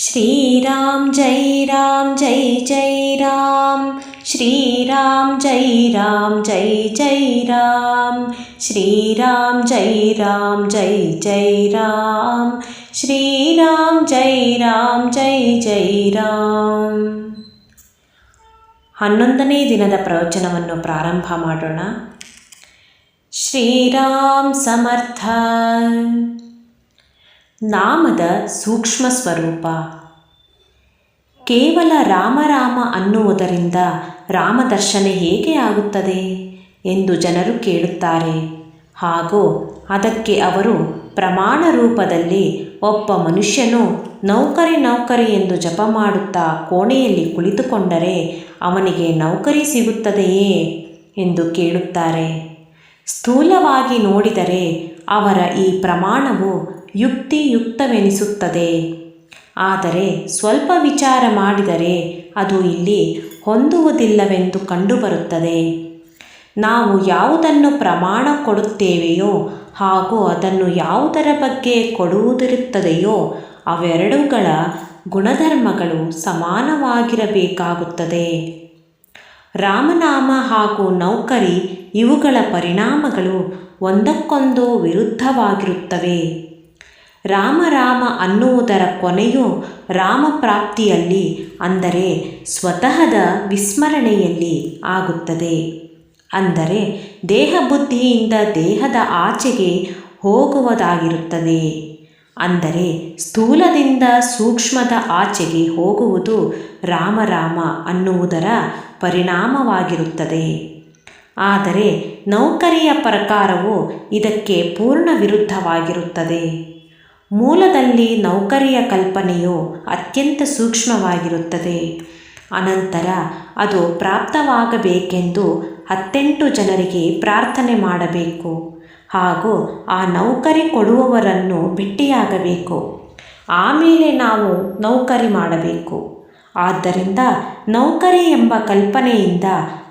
श्रीराम जय राम जय जय राम श्रीराम जय राम जय जय राम श्रीराम जय राम जय जय राम श्रीराम जय राम जय जय ರಾಮ್ ಹನ್ನೊಂದನೇ ದಿನದ ಪ್ರವಚನವನ್ನು ಪ್ರಾರಂಭ ಮಾಡೋಣ ಶ್ರೀರಾಮ್ ಸಮರ್ಥ ನಾಮದ ಸೂಕ್ಷ್ಮ ಸ್ವರೂಪ. ಕೇವಲ ರಾಮ ರಾಮ ಅನ್ನುವುದರಿಂದ ರಾಮದರ್ಶನ ಹೇಗೆ ಆಗುತ್ತದೆ ಎಂದು ಜನರು ಕೇಳುತ್ತಾರೆ. ಹಾಗೂ ಅದಕ್ಕೆ ಅವರು ಪ್ರಮಾಣ ರೂಪದಲ್ಲಿ ಒಬ್ಬ ಮನುಷ್ಯನು ನೌಕರಿ ನೌಕರಿ ಎಂದು ಜಪ ಮಾಡುತ್ತಾ ಕೋಣೆಯಲ್ಲಿ ಕುಳಿತುಕೊಂಡರೆ ಅವನಿಗೆ ನೌಕರಿ ಸಿಗುತ್ತದೆಯೇ ಎಂದು ಕೇಳುತ್ತಾರೆ. ಸ್ಥೂಲವಾಗಿ ನೋಡಿದರೆ ಅವರ ಈ ಪ್ರಮಾಣವು ಯುಕ್ತಿಯುಕ್ತವೆನಿಸುತ್ತದೆ. ಆದರೆ ಸ್ವಲ್ಪ ವಿಚಾರ ಮಾಡಿದರೆ ಅದು ಇಲ್ಲಿ ಹೊಂದುವುದಿಲ್ಲವೆಂದು ಕಂಡುಬರುತ್ತದೆ. ನಾವು ಯಾವುದನ್ನು ಪ್ರಮಾಣ ಕೊಡುತ್ತೇವೆಯೋ ಹಾಗೂ ಅದನ್ನು ಯಾವುದರ ಬಗ್ಗೆ ಕೊಡುವುದಿರುತ್ತದೆಯೋ ಅವೆರಡುಗಳ ಗುಣಧರ್ಮಗಳು ಸಮಾನವಾಗಿರಬೇಕಾಗುತ್ತದೆ. ರಾಮನಾಮ ಹಾಗೂ ನೌಕರಿ ಇವುಗಳ ಪರಿಣಾಮಗಳು ಒಂದಕ್ಕೊಂದು ವಿರುದ್ಧವಾಗಿರುತ್ತವೆ. ರಾಮ ರಾಮ ಅನ್ನುವುದರ ಕೊನೆಯು ರಾಮಪ್ರಾಪ್ತಿಯಲ್ಲಿ, ಅಂದರೆ ಸ್ವತಃದ ವಿಸ್ಮರಣೆಯಲ್ಲಿ ಆಗುತ್ತದೆ. ಅಂದರೆ ದೇಹ ಬುದ್ಧಿಯಿಂದ ದೇಹದ ಆಚೆಗೆ ಹೋಗುವುದಾಗಿರುತ್ತದೆ. ಅಂದರೆ ಸ್ಥೂಲದಿಂದ ಸೂಕ್ಷ್ಮದ ಆಚೆಗೆ ಹೋಗುವುದು ರಾಮರಾಮ ರಾಮ ಅನ್ನುವುದರ ಪರಿಣಾಮವಾಗಿರುತ್ತದೆ. ಆದರೆ ನೌಕರಿಯ ಪ್ರಕಾರವು ಇದಕ್ಕೆ ಪೂರ್ಣ ವಿರುದ್ಧವಾಗಿರುತ್ತದೆ ಮೂಲದಲ್ಲಿ ನೌಕರಿಯ ಕಲ್ಪನೆಯು ಅತ್ಯಂತ ಸೂಕ್ಷ್ಮವಾಗಿರುತ್ತದೆ. ಅನಂತರ ಅದು ಪ್ರಾಪ್ತವಾಗಬೇಕೆಂದು ಹತ್ತೆಂಟು ಜನರಿಗೆ ಪ್ರಾರ್ಥನೆ ಮಾಡಬೇಕು ಹಾಗೂ ಆ ನೌಕರಿ ಕೊಡುವವರನ್ನು ಭೇಟಿಯಾಗಬೇಕು ಆಮೇಲೆ ನಾವು ನೌಕರಿ ಮಾಡಬೇಕು. ಆದ್ದರಿಂದ ನೌಕರಿ ಎಂಬ ಕಲ್ಪನೆಯಿಂದ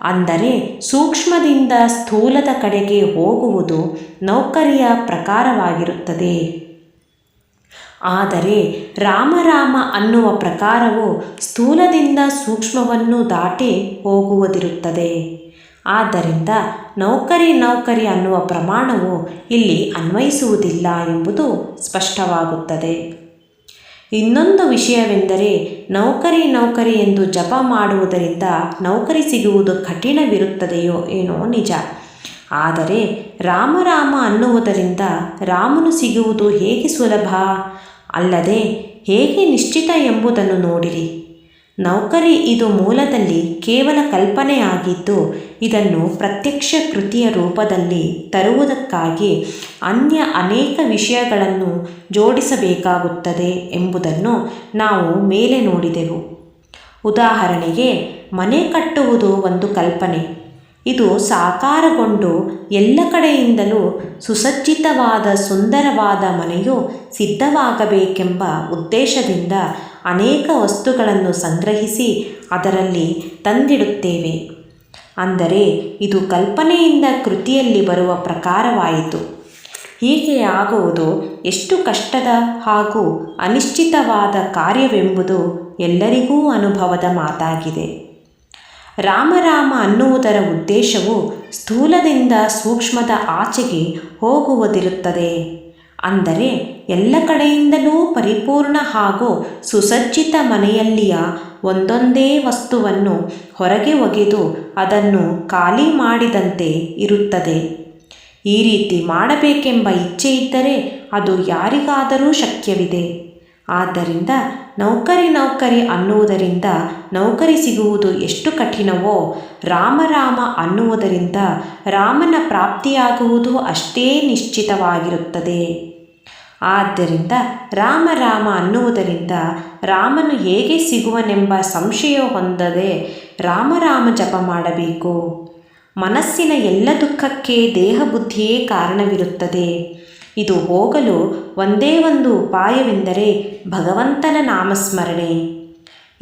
ಅಂದರೆ ಸೂಕ್ಷ್ಮದಿಂದ ಸ್ಥೂಲದ ಕಡೆಗೆ ಹೋಗುವುದು ನೌಕರಿಯ ಪ್ರಕಾರವಾಗಿರುತ್ತದೆ. ಆದರೆ ರಾಮರಾಮ ರಾಮ ಅನ್ನುವ ಪ್ರಕಾರವು ಸ್ಥೂಲದಿಂದ ಸೂಕ್ಷ್ಮವನ್ನು ದಾಟಿ ಹೋಗುವುದಿರುತ್ತದೆ. ಆದ್ದರಿಂದ ನೌಕರಿ ನೌಕರಿ ಅನ್ನುವ ಪ್ರಮಾಣವು ಇಲ್ಲಿ ಅನ್ವಯಿಸುವುದಿಲ್ಲ ಎಂಬುದು ಸ್ಪಷ್ಟವಾಗುತ್ತದೆ. ಇನ್ನೊಂದು ವಿಷಯವೆಂದರೆ ನೌಕರಿ ನೌಕರಿ ಎಂದು ಜಪ ಮಾಡುವುದರಿಂದ ನೌಕರಿ ಸಿಗುವುದು ಕಠಿಣವಿರುತ್ತದೆಯೋ ಏನೋ ನಿಜ. ಆದರೆ ರಾಮರಾಮ ರಾಮ ಅನ್ನುವುದರಿಂದ ರಾಮನು ಸಿಗುವುದು ಹೇಗೆ ಸುಲಭ? ಅಲ್ಲದೆ ಹೇಗೆ ನಿಶ್ಚಿತ ಎಂಬುದನ್ನು ನೋಡಿರಿ. ನೌಕರಿ ಇದು ಮೂಲದಲ್ಲಿ ಕೇವಲ ಕಲ್ಪನೆಯಾಗಿದ್ದು ಇದನ್ನು ಪ್ರತ್ಯಕ್ಷ ಕೃತಿಯ ರೂಪದಲ್ಲಿ ತರುವುದಕ್ಕಾಗಿ ಅನ್ಯ ಅನೇಕ ವಿಷಯಗಳನ್ನು ಜೋಡಿಸಬೇಕಾಗುತ್ತದೆ ಎಂಬುದನ್ನು ನಾವು ಮೇಲೆ ನೋಡಿದೆವು. ಉದಾಹರಣೆಗೆ, ಮನೆ ಕಟ್ಟುವುದು ಒಂದು ಕಲ್ಪನೆ. ಇದು ಸಾಕಾರಗೊಂಡು ಎಲ್ಲ ಕಡೆಯಿಂದಲೂ ಸುಸಜ್ಜಿತವಾದ ಸುಂದರವಾದ ಮನೆಯು ಸಿದ್ಧವಾಗಬೇಕೆಂಬ ಉದ್ದೇಶದಿಂದ ಅನೇಕ ವಸ್ತುಗಳನ್ನು ಸಂಗ್ರಹಿಸಿ ಅದರಲ್ಲಿ ತಂದಿಡುತ್ತೇವೆ. ಅಂದರೆ ಇದು ಕಲ್ಪನೆಯಿಂದ ಕೃತಿಯಲ್ಲಿ ಬರುವ ಪ್ರಕಾರವಾಯಿತು. ಹೀಗೆ ಆಗುವುದು ಎಷ್ಟು ಕಷ್ಟದ ಹಾಗೂ ಅನಿಶ್ಚಿತವಾದ ಕಾರ್ಯವೆಂಬುದು ಎಲ್ಲರಿಗೂ ಅನುಭವದ ಮಾತಾಗಿದೆ. ರಾಮ ರಾಮ ಅನ್ನುವುದರ ಉದ್ದೇಶವು ಸ್ಥೂಲದಿಂದ ಸೂಕ್ಷ್ಮದ ಆಚೆಗೆ ಹೋಗುವುದಿರುತ್ತದೆ. ಅಂದರೆ ಎಲ್ಲ ಕಡೆಯಿಂದಲೂ ಪರಿಪೂರ್ಣ ಹಾಗೂ ಸುಸಜ್ಜಿತ ಮನೆಯಲ್ಲಿಯ ಒಂದೊಂದೇ ವಸ್ತುವನ್ನು ಹೊರಗೆ ಒಗೆದು ಅದನ್ನು ಖಾಲಿ ಮಾಡಿದಂತೆ ಇರುತ್ತದೆ. ಈ ರೀತಿ ಮಾಡಬೇಕೆಂಬ ಇಚ್ಛೆ ಇದ್ದರೆ ಅದು ಯಾರಿಗಾದರೂ ಶಕ್ಯವಿದೆ. ಆದ್ದರಿಂದ ನೌಕರಿ ನೌಕರಿ ಅನ್ನುವುದರಿಂದ ನೌಕರಿ ಸಿಗುವುದು ಎಷ್ಟು ಕಠಿಣವೋ ರಾಮ ರಾಮ ಅನ್ನುವುದರಿಂದ ರಾಮನ ಪ್ರಾಪ್ತಿಯಾಗುವುದು ಅಷ್ಟೇ ನಿಶ್ಚಿತವಾಗಿರುತ್ತದೆ. ಆದ್ದರಿಂದ ರಾಮ ರಾಮ ಅನ್ನುವುದರಿಂದ ರಾಮನು ಹೇಗೆ ಸಿಗುವನೆಂಬ ಸಂಶಯ ಹೊಂದದೆ ರಾಮ ರಾಮ ಜಪ ಮಾಡಬೇಕು. ಮನಸ್ಸಿನ ಎಲ್ಲ ದುಃಖಕ್ಕೆ ದೇಹ ಬುದ್ಧಿಯೇ ಕಾರಣವಿರುತ್ತದೆ. ಇದು ಹೋಗಲು ಒಂದೇ ಒಂದು ಉಪಾಯವೆಂದರೆ ಭಗವಂತನ ನಾಮಸ್ಮರಣೆ.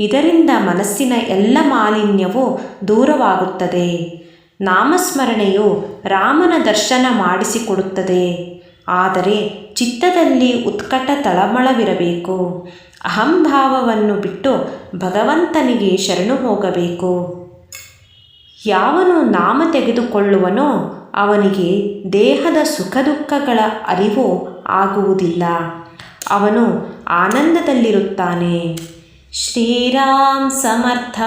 ಇದರಿಂದ ಮನಸ್ಸಿನ ಎಲ್ಲ ಮಾಲಿನ್ಯವು ದೂರವಾಗುತ್ತದೆ. ನಾಮಸ್ಮರಣೆಯು ರಾಮನ ದರ್ಶನ ಮಾಡಿಸಿಕೊಡುತ್ತದೆ. ಆದರೆ ಚಿತ್ತದಲ್ಲಿ ಉತ್ಕಟ ತಳಮಳವಿರಬೇಕು. ಅಹಂಭಾವವನ್ನು ಬಿಟ್ಟು ಭಗವಂತನಿಗೆ ಶರಣು ಹೋಗಬೇಕು. ಯಾವನು ನಾಮ ತೆಗೆದುಕೊಳ್ಳುವನೋ ಅವನಿಗೆ ದೇಹದ ಸುಖ ದುಃಖಗಳ ಅರಿವು ಆಗುವುದಿಲ್ಲ. ಅವನು ಆನಂದದಲ್ಲಿರುತ್ತಾನೆ. ಶ್ರೀರಾಮ್ ಸಮರ್ಥ.